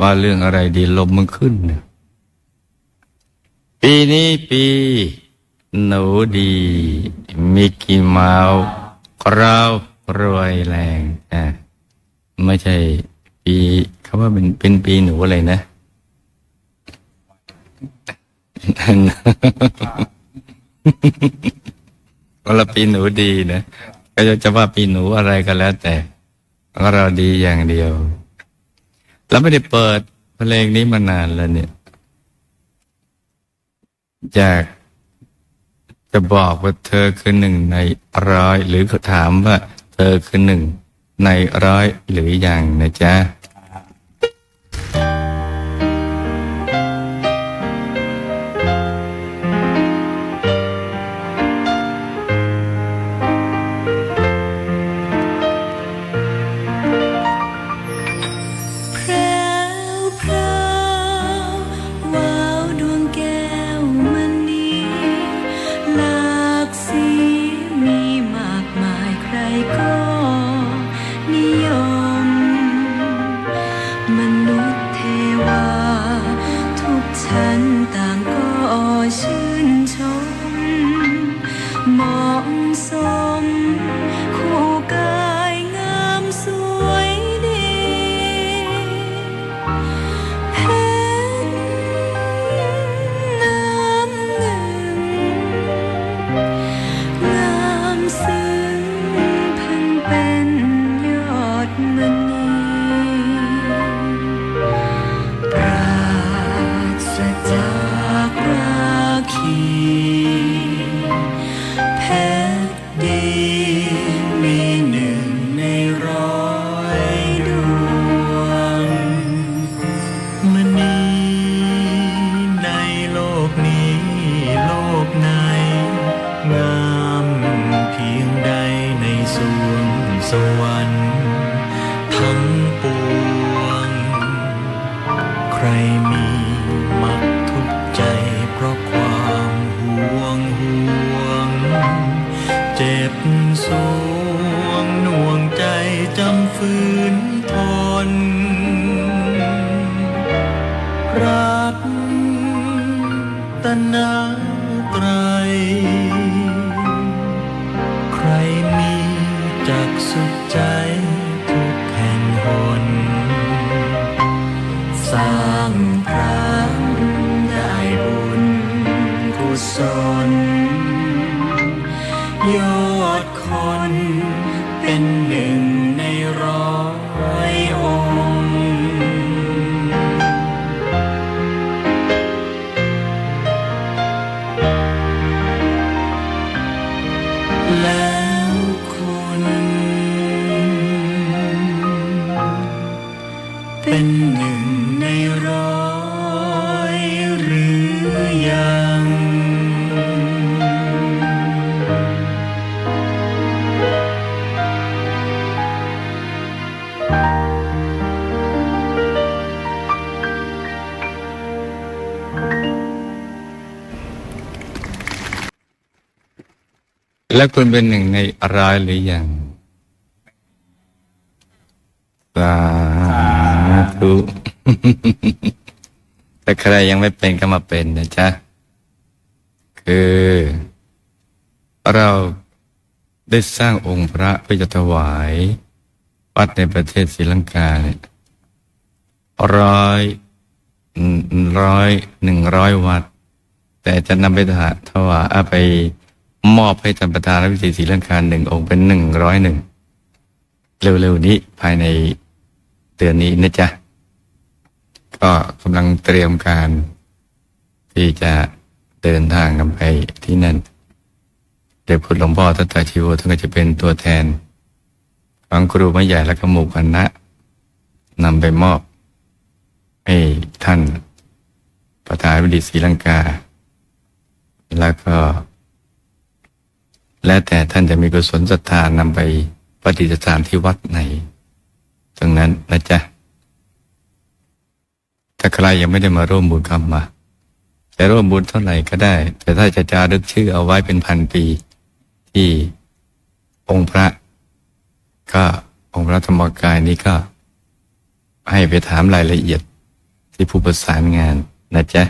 ว่าเรื่องอะไรดีลมมันขึ้นเนี่ยปีนี้ปีหนูดี มิกกี้เมาส์เรารวยแรงอะไม่ใช่ปีเขาว่าเป็นเป็นปีหนูอะไรนะก็ละปีหนูดีนะ ก็จะว่าปีหนูอะไรก็แล้วแต่ เราดีอย่างเดียว แล้วไม่ได้เปิดเพลงนี้มานานแล้วเนี่ยอยากจะบอกว่าเธอคือหนึ่งในร้อย หรือถามว่า เธอคือหนึ่งในร้อยหรืออย่างนะจ๊ะ มีหนึ่งในร้อยดวงมณีในโลกนี้โลกไหน งามเพียงใดในสวงสวรรค์ทั้งปวง เจ็บสวงหน่วงใจจำฝืนทน รักตนาไตร ใครมีจักสุขใจ ยอดคนเป็นหนึ่งในร้อยองค์แล้วคุณเป็น แล้วคุณเป็นหนึ่งในร้อยหรือยัง สาธุแต่ใครยังไม่เป็นก็มาเป็นนะจ๊ะ คือ เราได้สร้างองค์พระเพื่อจะถวายวัดในประเทศศรีลังกาเนี่ยร้อยร้อยหนึ่งร้อยวัด แต่จะนำไปถวายเอาไป มอบให้ท่านประธานวิธีศรีลังกาหนึ่งองค์เป็นหนึ่งร้อยหนึ่งเร็วๆนี้ภายในเดือนนี้นะจ๊ะ ก็กำลังเตรียมการ ที่จะเดินทางกันไปที่นั่นเดี๋ยวคุณหลวงพ่อทัตตาชิโวท่านก็จะเป็นตัวแทนของครูไม่ใหญ่และก็หมู่คณะนำไปมอบ ให้ท่านประธานวิดีศรีลังกา แล้วก็ แล้วแต่ท่านจะมีกุศลศรัทธานำไปปฏิสถานที่วัดไหน ตรงนั้นนะจ๊ะ ถ้าใครยังไม่ได้มาร่วมบุญกรรมมาจะร่วมบุญเท่าไหร่ก็ได้ แต่ถ้าจะจารึกชื่อเอาไว้เป็นพันปี ที่องค์พระ ก็องค์พระธรรมกายนี้ก็ ให้ไปถามรายละเอียดที่ผู้ประสานงานนะจ๊ะ